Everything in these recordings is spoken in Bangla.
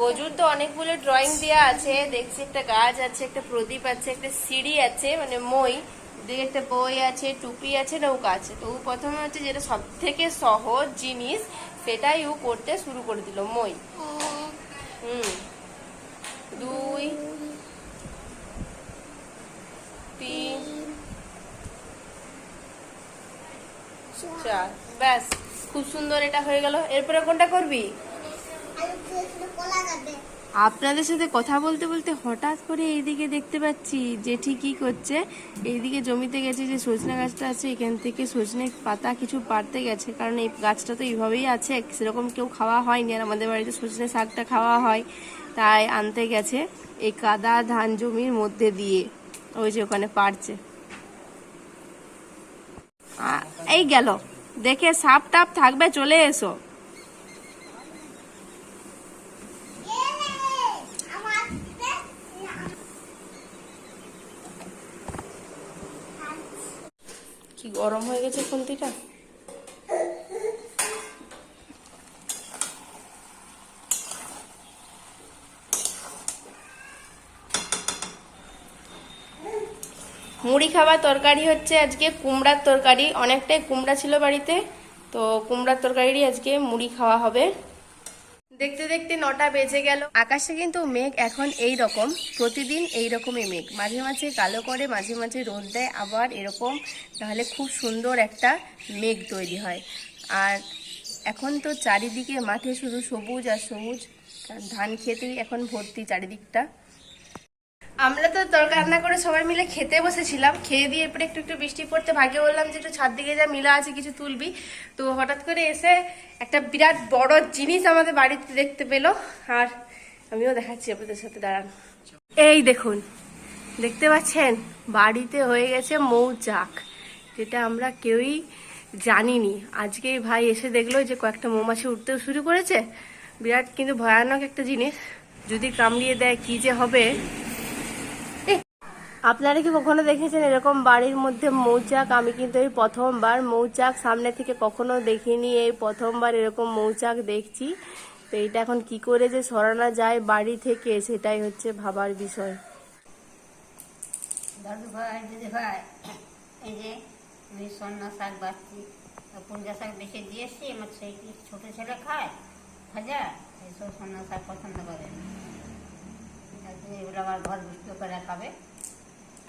গজুর তো অনেকগুলো ড্রয়িং দেওয়া আছে। দেখছি একটা গাছ আছে একটা প্রদীপ আছে একটা সিঁড়ি আছে মানে মই। দিকে একটা বই আছে টুপি আছে নৌকা আছে। তো ও প্রথমে হচ্ছে যেটা সব থেকে সহজ জিনিস সেটাই ও করতে শুরু করে দিল মই। হুম দুই তিন চার ব্যাস, খুব সুন্দর এটা হয়ে গেল। এরপরে কোনটা করবি? আপনাদের সাথে কথা বলতে বলতে হঠাৎ করে এইদিকে দেখতে পাচ্ছি জেঠি কি করছে। এইদিকে জমিতে গেছে যে সজনে গাছটা আছে, এখান থেকে সজনে পাতা কিছু পারতে গেছে। কারণ এই গাছটা তো এইভাবেই আছে, সেরকম কেউ খাওয়া হয়নি আর আমাদের বাড়িতে সজনে শাকটা খাওয়া হয়, তাই আনতে গেছে এই কাদা ধান জমির মধ্যে দিয়ে। ওই যে ওখানে পারছে এই গেল। দেখে সাপ টাপ থাকবে চলে এসো। কি গরম হয়ে গেছে খুন্তিটা মুড়ি খাবার তরকারি হচ্ছে আজকে কুমড়ার তরকারি। অনেকটাই কুমড়া ছিল বাড়িতে, তো কুমড়ার তরকারিরই আজকে মুড়ি খাওয়া হবে। দেখতে দেখতে নটা বেজে গেল। আকাশে কিন্তু মেঘ এখন এই রকম, প্রতিদিন এই রকমই মেঘ। মাঝে মাঝে কালো করে, মাঝে মাঝে রোদ দেয়, আবার এরকম। তাহলে খুব সুন্দর একটা মেঘ তৈরি হয়। আর এখন তো চারিদিকে মাঠে শুধু সবুজ আর সবুজ। ধান খেতেই এখন ভর্তি চারিদিকটা। আমরা তো তরকারি রান্না করে সবাই মিলে খেতে বসেছিলাম। খেয়ে দিয়ে এরপরে একটু একটু বৃষ্টি পড়তে ভাগে বললাম যে একটু ছাদ দিকে যা মিলা আছে কিছু তুলবি। তো হঠাৎ করে এসে একটা বিরাট বড় জিনিস আমাদের বাড়িতে দেখতে পেল। আর আমিও দেখাচ্ছি আপনাদের সাথে, দাঁড়ান। এই দেখুন, দেখতে পাচ্ছেন? বাড়িতে হয়ে গেছে মৌচাক, যেটা আমরা কেউই জানিনি। আজকে ভাই এসে দেখল যে কয়েকটা মৌমাছি উঠতেও শুরু করেছে। বিরাট কিন্তু ভয়ানক একটা জিনিস। যদি কামড়িয়ে দেয়, কি যে হবে? আপনারা কি কখনো দেখেছেন এরকম বাড়ির মধ্যে মৌচাক? আমি কিন্তু এই প্রথমবার মৌচাক সামনে থেকে কখনো দেখিনি, এই প্রথমবার এরকম মৌচাক দেখছি। তো এটা এখন কি করে যে সরানো যায় বাড়ি থেকে, সেটাই হচ্ছে ভাবার বিষয়। দাদু ভাই, দিদি ভাই, এই যে আমি শাক শাক দিয়ে এসছি, আমার সেই ছোটো ছেলে খায়? এইসব শাক পছন্দ করে এগুলো আমার ঘর করে খাবে।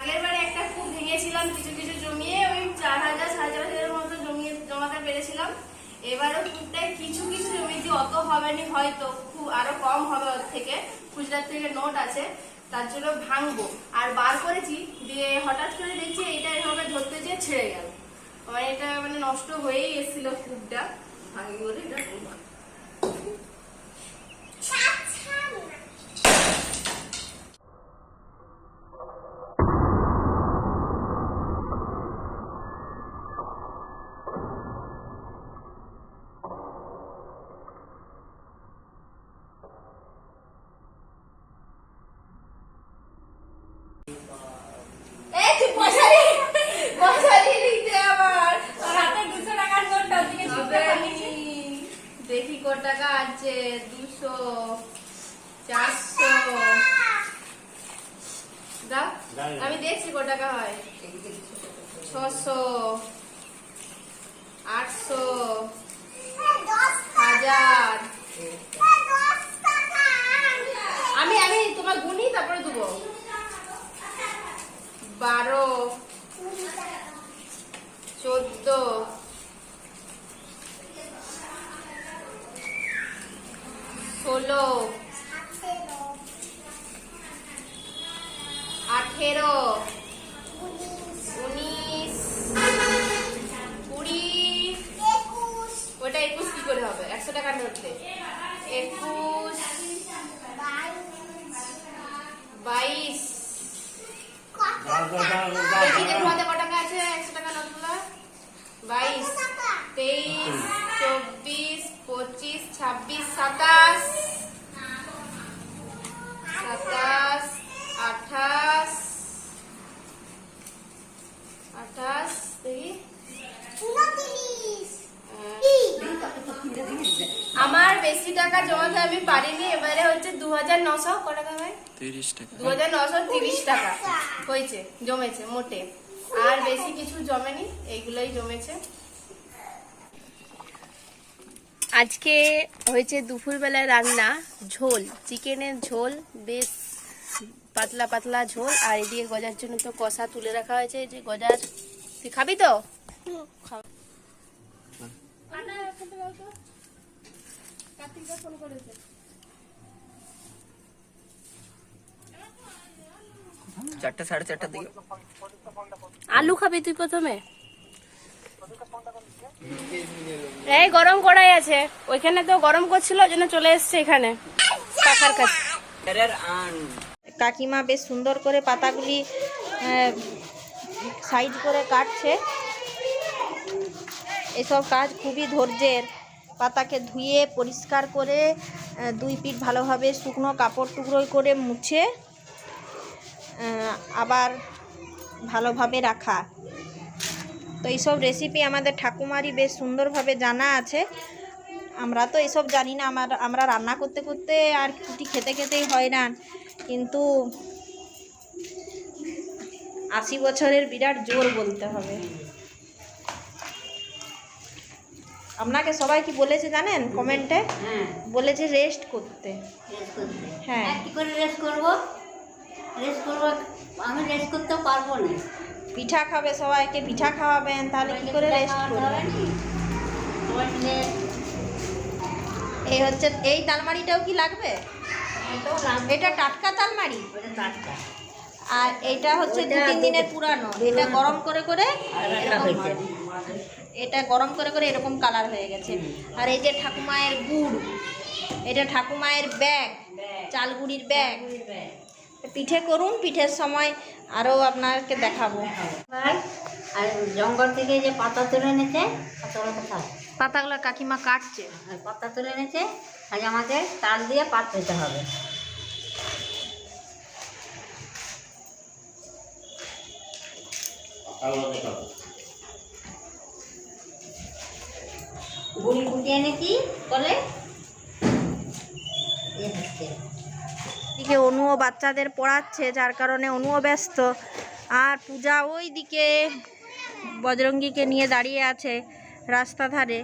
আগের বারে একটা খুব ভেঙেছিলাম, কিছু কিছু জমিয়ে ওই চার হাজার, সাড়ে চার হাজারের মতো জমিয়ে জমাতে পেরেছিলাম। এবারও খুবটাই কিছু কিছু জমিতে অত হবে না, হয়তো খুব আরও কম হবে ওর থেকে গুজরাট থেকে নোট আছে, তার জন্য ভাঙবো। আর বার করেছি, দিয়ে হঠাৎ করে দেখছি এটা এভাবে ধরতে যেয়ে ছেড়ে গেল। মানে এটা মানে নষ্ট হয়েই এসেছিল খুবটা ভাঙি বলে এটা করলাম। এই তুই পয়সা নিয়ে পয়সা নিয়ে নিতে আবার হবে নি। দেখি কত টাকা আছে? দুশো চারশো। দাও। আমি দেখছি কত টাকা হয়। ছশো আটশো হাজার। আমি আমি তোমার গুনি তারপরে দেবো। বারো চোদ্দ ষোলো। আঠেরো। উনিশ। কুড়ি। ওটা একুশ কি করে হবে? একশো টাকা ধরতে। একুশ। বাইশ। কত টাকা? আছে? একশো টাকা নোটগুলো বাইশ। তেইশ। ছাব্বিশ সাতাশ সাতাশ আঠাশ আঠাশ আমার বেশি টাকা জমাতে আমি পারিনি এবারে হচ্ছে দু হাজার নশো। ক টাকা ভাই? তিরিশ টাকা। দু হাজার নশো তিরিশ টাকা। হয়েছে জমেছে মোটে। আর বেশি কিছু জমেনি এইগুলোই জমেছে। আজকে হয়েছে দুপুরবেলায় রান্না ঝোল চিকেনের ঝোল বেশ পাতলা পাতলা ঝোল আর এদিকে গজার জন্য তো কষা তুলে রাখা হয়েছে যে গজার। তুই খাবি তো? চারটে সাড়ে চারটার দিকে। আলু খাবি তুই প্রথমে? এই গরম কড়াই আছে। ওইখানে তো গরম করছিল, ওই জন্য চলে এসছে এখানে। পাখার কাছে। কাকিমা বেশ সুন্দর করে পাতাগুলি সাইজ করে কাটছে। এসব কাজ খুবই ধৈর্যের। পাতাকে ধুয়ে, পরিষ্কার করে দুই পিঠ ভালোভাবে শুকনো কাপড় টুকরোই করে মুছে আবার ভালোভাবে রাখা। তো এইসব রেসিপি আমাদের ঠাকুমারই বেশ সুন্দরভাবে জানা আছে। আমরা তো এসব জানি না আমার আমরা রান্না করতে করতে আর কুটি খেতে খেতেই হয় না। কিন্তু আশি বছরের বিরাট জোর বলতে হবে। আপনাকে সবাই কি বলেছে জানেন কমেন্টে? হ্যাঁ। বলেছে রেস্ট করতে। হ্যাঁ। হ্যাঁ কি করে রেস্ট করব? রেস্ট করব আমি রেস্ট করতে পারব না। পিঠা খাবে সবাইকে পিঠা খাওয়াবেন তাহলে কি করে রেস্ট করবেন? এই হচ্ছে এই তালমারিটাও কি লাগবে? এটা টাটকা তালমারি? আর এটা হচ্ছে দু তিন দিনের পুরানো। এটা গরম করে করে এটা গরম করে করে এরকম কালার হয়ে গেছে। আর এই যে ঠাকুমায়ের গুড় এটা ঠাকুমায়ের ব্যাগ চালগুড়ির ব্যাগ পিঠে করুন পিঠের সময় আরও আপনাকে দেখাবো। আর জঙ্গল থেকে যে পাতা তুলে এনেছে পাতাগুলো কোথায়? পাতাগুলো কাকিমা কাটছে। আর পাতা তুলে এনেছে আজ আমাদের তাল দিয়ে পাত পেতে হবে। গুড়ি গুটিয়ে এনেছি বলে? এ হচ্ছে। এদিকে অনুও বাচ্চাদের পড়াচ্ছে, যার কারণে অনুও ব্যস্ত। আর পূজা ওই দিকে বজরঙ্গীকে নিয়ে দাঁড়িয়ে আছে রাস্তা ধারে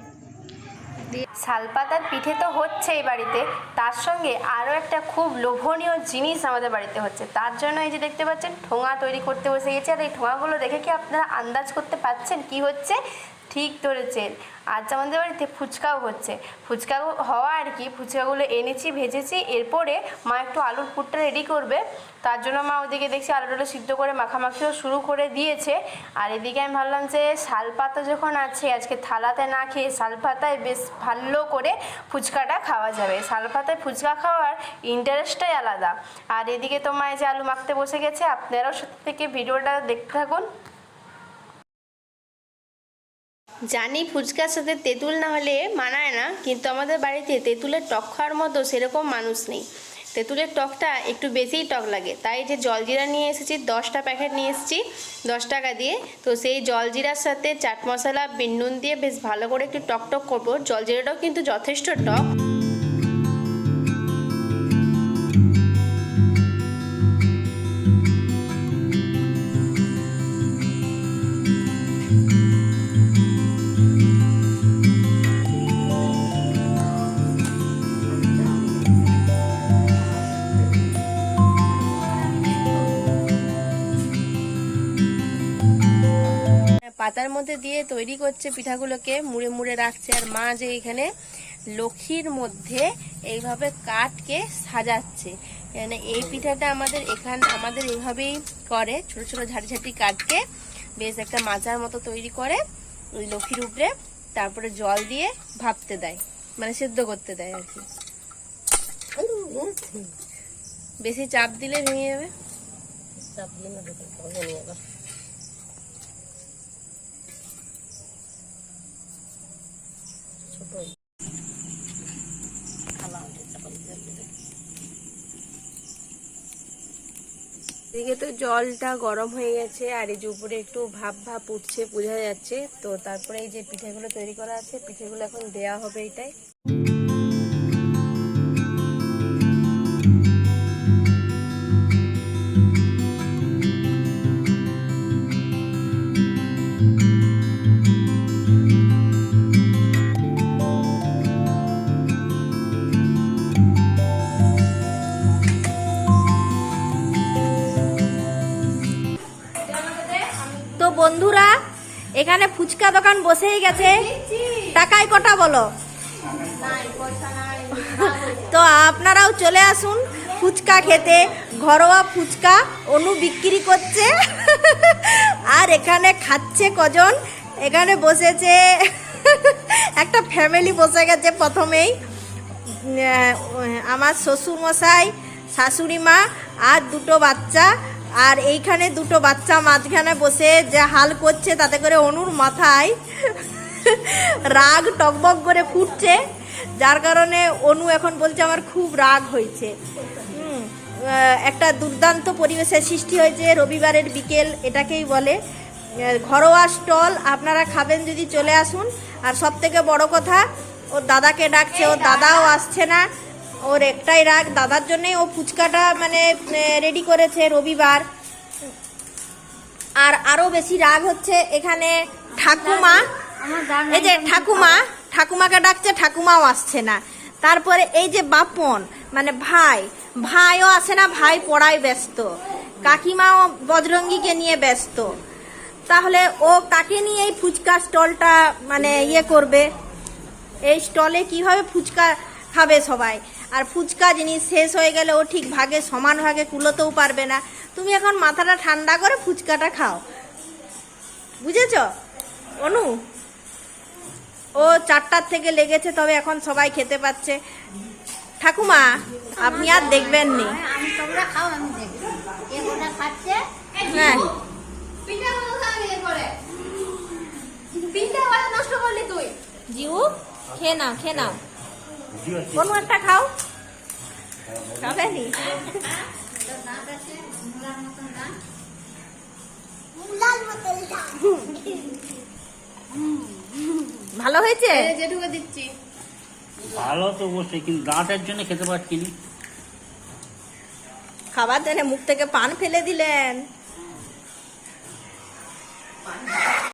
শালপাতার পিঠে তো হচ্ছে এই বাড়িতে। তার সঙ্গে আরও একটা খুব লোভনীয় জিনিস আমাদের বাড়িতে হচ্ছে। তার জন্য এই যে দেখতে পাচ্ছেন, ঠোঙা তৈরি করতে বসে গেছে। আর এই ঠোঙাগুলো দেখে কি আপনারা আন্দাজ করতে পাচ্ছেন কি হচ্ছে? ঠিক ধরেছেন। আজ আমাদের বাড়িতে ফুচকাও হচ্ছে। ফুচকা হওয়া আর কি, ফুচকাগুলো এনেছি, ভেজেছি, এরপরে মা একটু আলুর পুরটা রেডি করবে। তার জন্য মা ওদিকে দেখছি আলুটা সিদ্ধ করে মাখামাখিও শুরু করে দিয়েছে। আর এদিকে আমি ভাবলাম যে শালপাতা যখন আছে, আজকে থালাতে না খেয়ে শালপাতায় বেশ ভালো করে ফুচকাটা খাওয়া যাবে। শালপাতায় ফুচকা খাওয়ার ইন্টারেস্টটাই আলাদা। আর এদিকে তো মা যে আলু মাখতে বসে গেছে, আপনারাও সাথে থেকে ভিডিওটা দেখতে থাকুন। জানি ফুচকার সাথে তেঁতুল না হলে মানায় না, কিন্তু আমাদের বাড়িতে তেঁতুলের টক খাওয়ার মতো সেরকম মানুষ নেই। তেঁতুলের টকটা একটু বেশিই টক লাগে। তাই যে জলজিরা নিয়ে এসেছি, দশটা প্যাকেট নিয়ে এসেছি, দশ টাকা দিয়ে। তো সেই জলজিরার সাথে চাট মশলা বিন্নুন দিয়ে বেশ ভালো করে একটু টক টক করব। জলজিরাটাও কিন্তু যথেষ্ট টক। পাতার মধ্যে দিয়ে তৈরি করছে পিঠাগুলোকে, মুড়ে মুড়ে রাখছে। আর মা যে এখানে লক্ষ্মীর মধ্যে এইভাবে কাঠকে সাজাচ্ছে। মানে এই পিঠাটা আমাদের এখান, আমাদের এইভাবেই করে, ছোট ছোট ঝাঁটি ঝাঁটি কাঠকে বেশ একটা মাচার মতো তৈরি করে, ওই লক্ষ্মীর উপরে তারপরে জল দিয়ে ভাপতে দেয়। মানে সেদ্ধ করতে দেয় আর কি। বেশি চাপ দিলে ভেঙে যাবে? এদিকে তো জলটা গরম হয়ে গেছে, আর এই যে উপরে একটু ভাপ ভাপ উঠছে, বোঝা যাচ্ছে। তো তারপরে এই যে পিঠেগুলো তৈরি করা আছে, পিঠেগুলো এখন দেয়া হবে এটাই। এখানে ফুচকা দোকান বসেই গেছে। টাকায় কটা বলো? তো আপনারাও চলে আসুন ফুচকা খেতে। ঘরোয়া ফুচকা অনু বিক্রি করছে। আর এখানে খাচ্ছে কজন? এখানে বসেছে, একটা ফ্যামিলি বসে গেছে প্রথমেই। আমার শ্বশুর মশাই শাশুড়ি মা আর দুটো বাচ্চা। আর এইখানে দুটো বাচ্চা মাঝখানে বসে যে হাল করছে, তাতে করে অনুর মাথায় রাগ টকবক করে ফুটছে। যার কারণে অনু এখন বলছে, আমার খুব রাগ হয়েছে। একটা দুর্দান্ত পরিবেশের সৃষ্টি হয়েছে রবিবারের বিকেল, এটাকেই বলে। ঘরোয়া স্টল, আপনারা খাবেন যদি চলে আসুন। আর সব থেকে বড় কথা, ওর দাদাকে ডাকছে, ওর দাদাও আসছে না। ওর একটাই রাগ দাদার জন্যই ও ফুচকাটা মানে রেডি করেছে রবিবার। আর আরও বেশি রাগ হচ্ছে এখানে ঠাকুমা। এই যে ঠাকুমা ঠাকুমাকে ডাকছে ঠাকুমাও আসছে না। তারপরে এই যে বাপন মানে ভাই ভাইও আসে না ভাই পড়ায় ব্যস্ত। কাকিমাও বজরঙ্গিকে নিয়ে ব্যস্ত। তাহলে ও কাকে নিয়ে এই ফুচকা স্টলটা মানে ইয়ে করবে? এই স্টলে কীভাবে ফুচকা খাবে সবাই? আর ফুচকা জিনিস শেষ হয়ে গেলে ও ঠিক ভাগে সমান ভাগে কুলোতেও পারবে না। তুমি এখন মাথাটা ঠান্ডা করে ফুচকাটা খাও। বুঝেছ? অনু ও চারটার থেকে লেগেছে তবে এখন সবাই খেতে পাচ্ছে। ঠাকুমা আপনি আর দেখবেন নি। হ্যাঁ জিউ খেয়ে নাও খেয়ে নাও। কোনো একটা খাও? খাবে নি। ভালো হয়েছে? যেটুকু দিচ্ছি। ভালো তো অবশ্যই কিন্তু দাঁতের জন্য খেতে পারছি না খাবার জন্য মুখ থেকে পান ফেলে দিলেন।